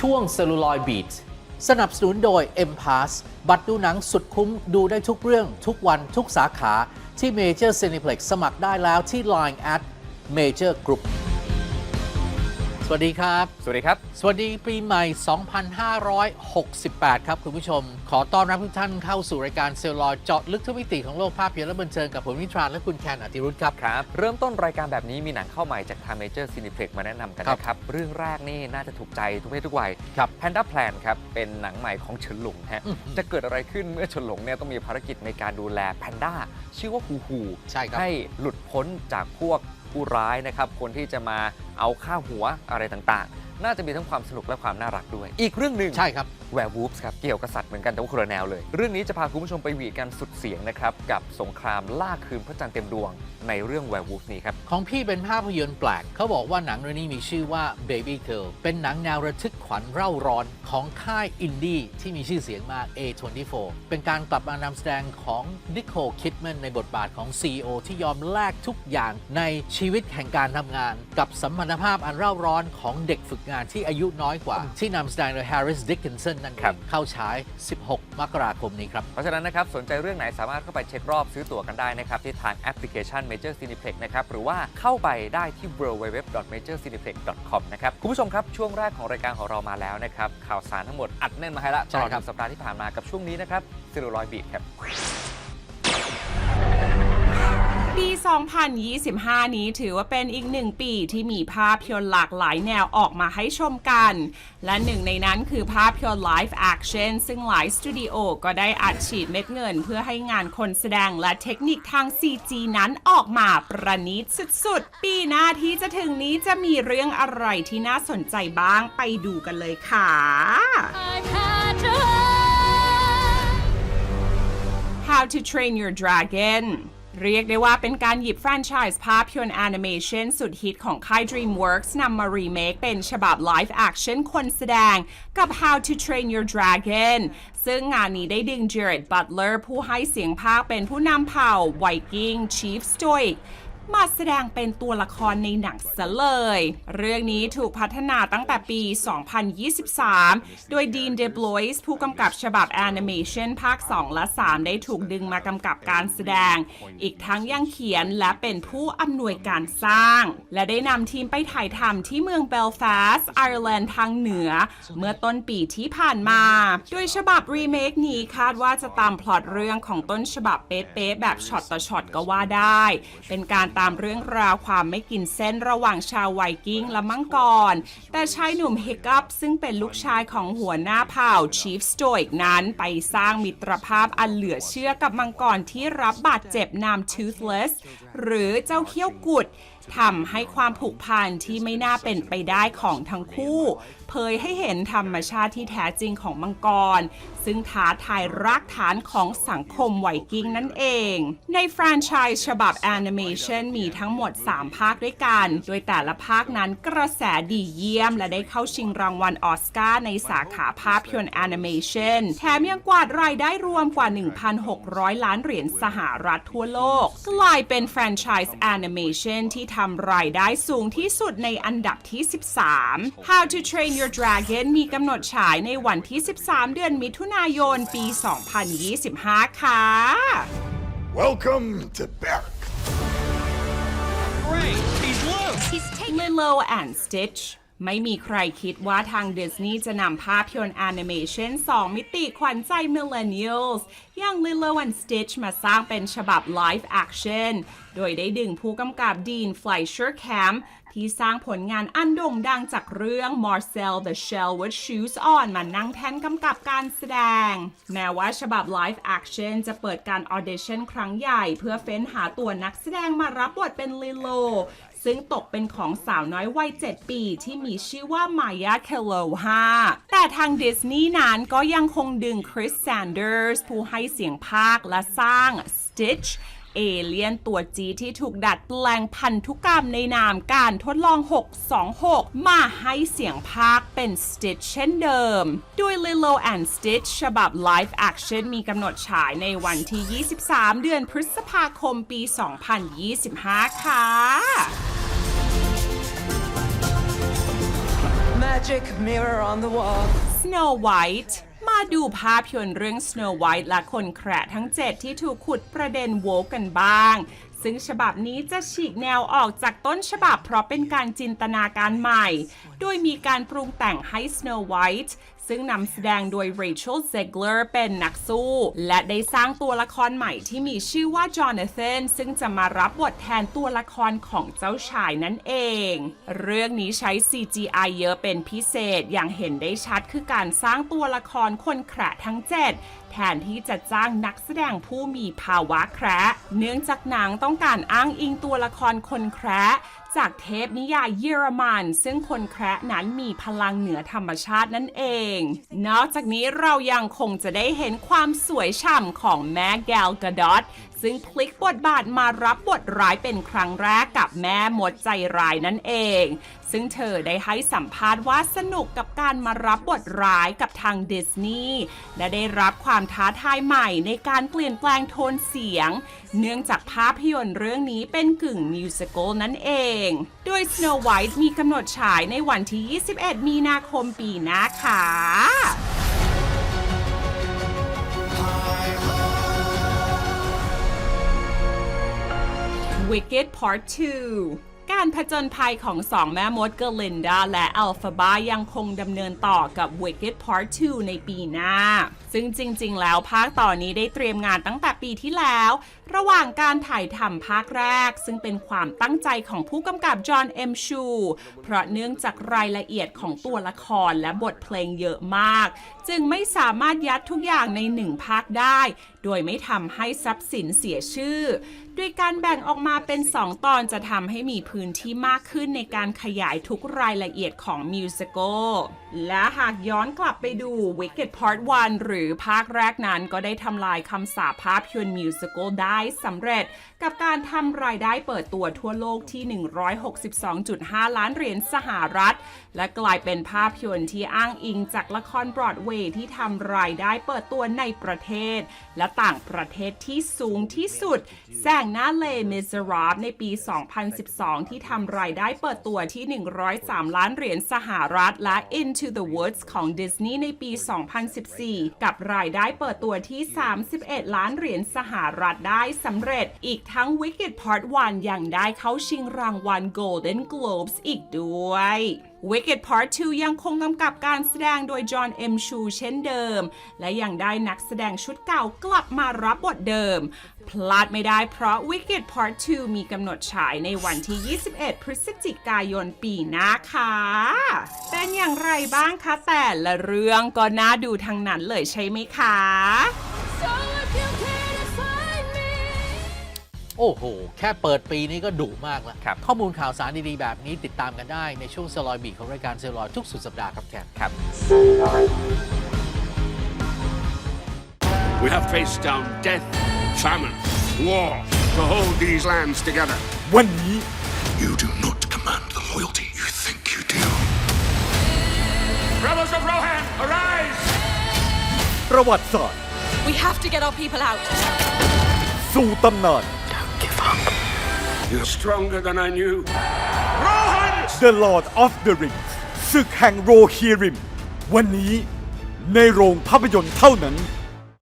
ช่วง Celluloid Beat สนับสนุนโดย M Pass บัตรดูหนังสุดคุ้มดูได้ทุกเรื่อง ทุกวันทุกสาขาที่ Major Cineplex สมัครได้แล้วที่ Line at Major Group วัสดีครับ สวัสดีครับ สวัสดีปีใหม่ 2568 ครับคุณผู้ชม ขอต้อนรับทุกท่านเข้าสู่รายการเซลลอยเจาะลึกทุกมิติของโลกภาพยนตร์และบันเทิงกับผมวิทรานและคุณแคนอติรุธครับ ครับ เริ่มต้นรายการแบบนี้มีหนังเข้าใหม่จากทางเมเจอร์ซีนิเพล็กมาแนะนำกันครับนะครับ เรื่องแรกนี่น่าจะถูกใจทุกเพศทุกวัยครับ Panda Plan ครับ เป็นหนังใหม่ของเฉินหลงฮะอื้อหือจะเกิดอะไรขึ้นเมื่อเฉินหลงเนี่ยต้องมีภารกิจในการดูแลแพนด้าชื่อว่าฮูฮูใช่ครับให้หลุดพ้นจากพวก ผู้ร้ายนะครับคนที่จะมาเอาค่าหัวอะไรต่างๆ น่าจะมีทั้งความสนุกและความน่ารักด้วย อีกเรื่องหนึ่งใช่ครับแวร์วูฟส์ครับ เกี่ยวกับสัตว์เหมือนกันแต่ว่าคนละแนวเลย เรื่องนี้จะพาคุณผู้ชมไปหวีดกันสุดเสียงนะครับ กับสงครามล่าคืนพระจันทร์เต็มดวงในเรื่องแวร์วูฟนี้ครับ ของพี่เป็นภาพยนตร์แปลก เขาบอกว่าหนังเรื่องนี้มีชื่อว่า Baby Girl เป็นหนังแนวระทึกขวัญเร่าร้อนของค่ายอินดี้ที่มีชื่อเสียงมาก A24 เป็นการกลับมานำแสดงของนิโคลคิดแมนในบทบาทของ CEO ที่ยอมแลกทุกอย่างในชีวิตแห่งการทำงาน กับสัมพันธภาพอันเร่าร้อนของเด็กฝึกงานที่อายุน้อยกว่า ที่นำแสดงโดย Harris Dickinson นั่นเอครับงเข้าฉาย 16 มกราคมนี้ครับ เพราะฉะนั้นนะครับ สนใจเรื่องไหนสามารถเข้าไปเช็ครอบซื้อตั๋วกันได้นะครับ ที่ทางแอปพลิเคชัน Major Cineplex นะครับ หรือว่าเข้าไปได้ที่ www.majorcineplex.com นะครับ คุณผู้ชมครับ ช่วงแรกของรายการของเรามาแล้วนะครับข่าวสารทั้งหมดอัดแน่นมาให้ละตใช่ลอดครัหบนึ่งสัปดาห์ที่ผ่านมากับช่วงนี้นะครับซิลูลอยบีทครับ 2025 นี้ถือว่าเป็นอีกหนึ่งปีที่มีภาพยนตร์หลากหลายแนวออกมาให้ชมกัน และหนึ่งในนั้นคือภาพยนตร์ Live Action ซึ่งหลายสตูดิโอก็ได้อัดฉีดเม็ดเงิน เพื่อให้งานคนแสดงและเทคนิคทาง CG นั้นออกมาประณีตสุดๆ ปีหน้าที่จะถึงนี้จะมีเรื่องอะไรที่น่าสนใจบ้างไปดูกันเลยค่ะ How to Train Your Dragon เรียกได้ว่าเป็นการหยิบแฟรนไชส์ภาพยนตร์แอนิเมชันสุดฮิตของค่าย DreamWorks นำมารีเมคเป็นฉบับไลฟ์แอคชั่นคนแสดงกับ How to Train Your Dragon ซึ่งงานนี้ได้ดึงเจ Jared Butler ผู้ให้เสียงภาคเป็นผู้นำเผ่าไวกิ้ง Chief Stoic มาแสดงเป็นตัวละครในหนังซะเลย เรื่องนี้ถูกพัฒนาตั้งแต่ปี 2023 โดยดีนเดบลอยส์ผู้กำกับฉบับแอนิเมชันภาค 2 และ 3 ได้ถูกดึงมากำกับการแสดง อีกทั้งยังเขียนและเป็นผู้อำนวยการสร้าง และได้นำทีมไปถ่ายทำที่เมืองเบลฟาสต์ไอร์แลนด์ทางเหนือ เมื่อต้นปีที่ผ่านมา โดยฉบับรีเมคนี้คาดว่าจะตามพล็อตเรื่องของต้นฉบับเป๊ะๆแบบช็อตต่อช็อตก็ว่าได้ เป็นการตามเรื่องราวความไม่กินเส้นระหว่างชาวไวกิ้งและมังกร แต่ชายหนุ่มฮิกอัพซึ่งเป็นลูกชายของหัวหน้าเผ่า Chief Stoic นั้นไปสร้างมิตรภาพอันเหลือเชื่อกับมังกรที่รับบาดเจ็บนาม Toothless หรือเจ้าเขี้ยวกุดทำให้ความผูกพันที่ไม่น่าเป็นไปได้ของทั้งคู่ เผยให้เห็นธรรมชาติที่แท้จริงของมังกร ซึ่งท้าทายรากฐานของสังคมไวกิ้งนั่นเอง ในแฟรนไชส์ฉบับแอนิเมชันมีทั้งหมด 3 ภาคด้วยกัน โดยแต่ละภาคนั้นกระแสดีเยี่ยม และได้เข้าชิงรางวัลออสการ์ในสาขาภาพยนตร์แอนิเมชันแถมยังกวาดรายได้รวมกว่า 1,600 ล้านเหรียญสหรัฐทั่วโลก กลายเป็นแฟรนไชส์แอนิเมชันที่ทำรายได้สูงที่สุดในอันดับที่ 13 How to Train Your Dragon มีกำหนดฉายในวันที่ 13 เดือนมิถุนายน ปี 2025 ค่ะ Welcome to Barrack. Lilo and Stitch ไม่มีใครคิดว่าทางดิสนีย์จะนำภาพยนตร์แอนิเมชัน2 มิติขวัญใจ Millennials อย่าง Lilo and Stitch มาสร้างเป็นฉบับ Live Action โดยได้ดึงผู้กำกับดีน Fleischer Camp ที่สร้างผลงานอันโด่งดังจากเรื่อง Marcel the Shell with Shoes On มานั่งแทนกำกับการแสดง แม้ว่าฉบับ Live Action จะเปิดการออเดชั่นครั้งใหญ่ เพื่อเฟ้นหาตัวนักแสดงมารับบทเป็นลิโลซึ่งตกเป็นของสาวน้อยวัย 7 ปีที่มีชื่อว่ามายาเคโลฮาแต่ทางดิสนีย์นั้นก็ยังคงดึงคริสแซนเดอร์สผู้ให้เสียงภาคและสร้าง Stitch เอเลียนตัวจีที่ถูกดัดแปลงพันธุกรรมในนามการทดลอง 626 มาให้เสียงภาคเป็น Stitch เช่นเดิม โดย Lilo and Stitch ฉบับ Live Action มีกำหนดฉายในวันที่ 23 เดือนพฤษภาคมปี 2025 ค่ะแม่ magic mirror on the wall. Snow White มา ดูภาพยนตร์เรื่อง Snow White และคนแคระทั้ง 7 ที่ถูกขุดประเด็นโวกกันบ้าง ซึ่งฉบับนี้จะฉีกแนวออกจากต้นฉบับเพราะเป็นการจินตนาการใหม่ โดยมีการปรุงแต่งให้ Snow White ซึ่งนำแสดงโดย Rachel Zegler เป็นนักสู้ และได้สร้างตัวละครใหม่ที่มีชื่อว่า Jonathan ซึ่งจะมารับบทแทนตัวละครของเจ้าชายนั่นเอง เรื่องนี้ใช้ CGI เยอะเป็นพิเศษอย่างเห็นได้ชัดคือการสร้างตัวละครคนแคระทั้ง 7 แทนที่จะจ้างนักแสดงผู้มีภาวะแคระ เนื่องจากหนังต้องการอ้างอิงตัวละครคนแคระจากเทพนิยายเยอรมัน ซึ่งคนแคระนั้นมีพลังเหนือธรรมชาตินั่นเอง นอกจากนี้เรายังคงจะได้เห็นความสวยฉ่ำของแม่แกลกาดอตซึ่งพลิกบทบาทมารับบทร้ายเป็นครั้งแรกกับแม่มดใจร้ายนั่นเอง ซึ่งเธอได้ให้สัมภาษณ์ว่าสนุกกับการมารับบทร้ายกับทางดิสนีย์และได้รับความท้าทายใหม่ในการเปลี่ยนแปลงโทนเสียง เนื่องจากภาพยนตร์เรื่องนี้เป็นกึ่งมิวสิควลนั่นเอง โดย Snow White มีกำหนดฉายในวันที่ 21 มีนาคมปีหน้าค่ะ Wicked Part 2 การผจญภัยของสองแม่มดเกลินดาและอัลฟาบายังคงดำเนินต่อกับ Wicked Part 2 ในปีหน้า ซึ่งจริง ๆ แล้วภาคต่อนนี้ได้เตรียมงานตั้งแต่ปีที่แล้ว ระหว่างการถ่ายทำภาคแรก ซึ่งเป็นความตั้งใจของผู้กำกับจอห์นเอ็มชูเพราะเนื่องจากรายละเอียดของตัวละครและบทเพลงเยอะมาก จึงไม่สามารถยัดทุกอย่างในหนึ่งภาคได้ โดยไม่ทำให้ทรัพย์สินเสียชื่อด้วยการแบ่งออกมาเป็น 2 ตอนจะทำให้มีพื้นที่มากขึ้นในการขยายทุกรายละเอียดของมิวสิควลและหากย้อนกลับไปดู Wicked Part 1 หรือภาคแรกนั้นก็ได้ทำลายคำสาปภาพยนตร์มิวสิควลได้สำเร็จ กับการทำรายได้เปิดตัวทั่วโลกที่ 162.5 ล้านเหรียญสหรัฐ และกลายเป็นภาพยนตร์ที่อ้างอิงจากละครบรอดเวย์ที่ทำรายได้เปิดตัวในประเทศ และต่างประเทศที่สูงที่สุด แซงหน้าเลมิสราฟในปี 2012 ที่ทำรายได้เปิดตัวที่ 103 ล้านเหรียญสหรัฐ และ Into the Woods ของดิสนีย์ในปี 2014 กับรายได้เปิดตัวที่ 31 ล้านเหรียญสหรัฐได้สำเร็จอีกทั้ง Wicked Part 1 ยังได้เข้าชิงรางวัล Golden Globes อีกด้วย Wicked Part 2 ยังคงกำกับการแสดงโดยจอห์นเอ็มชูเช่นเดิม และยังได้นักแสดงชุดเก่ากลับมารับบทเดิม พลาดไม่ได้เพราะ Wicked Part 2 มีกำหนดฉายในวันที่ 21 พฤศจิกายนปีหน้าค่ะ เป็นอย่างไรบ้างคะแต่ละเรื่องก็น่าดูทั้งนั้นเลยใช่ไหมคะ โอ้โห แค่เปิดปีนี้ก็ดุมากแล้วครับข้อมูลข่าวสารดี ๆ แบบนี้ติดตามกันได้ในช่วงเซลอยบีของรายการเซลอยทุกสุดสัปดาห์ครับแคมครับ We have faced down death, famine, war to hold these lands together. วันนี้ You do not command the loyalty you think you do. Rebels of Rohan, arise! ประวัติศาสตร์ We have to get our people out. สู่ตำนาน You're stronger than I knew. Rohan! The Lord of the Rings ศึกแห่งโรฮีริม วันนี้ในโรงภาพยนตร์เท่านั้น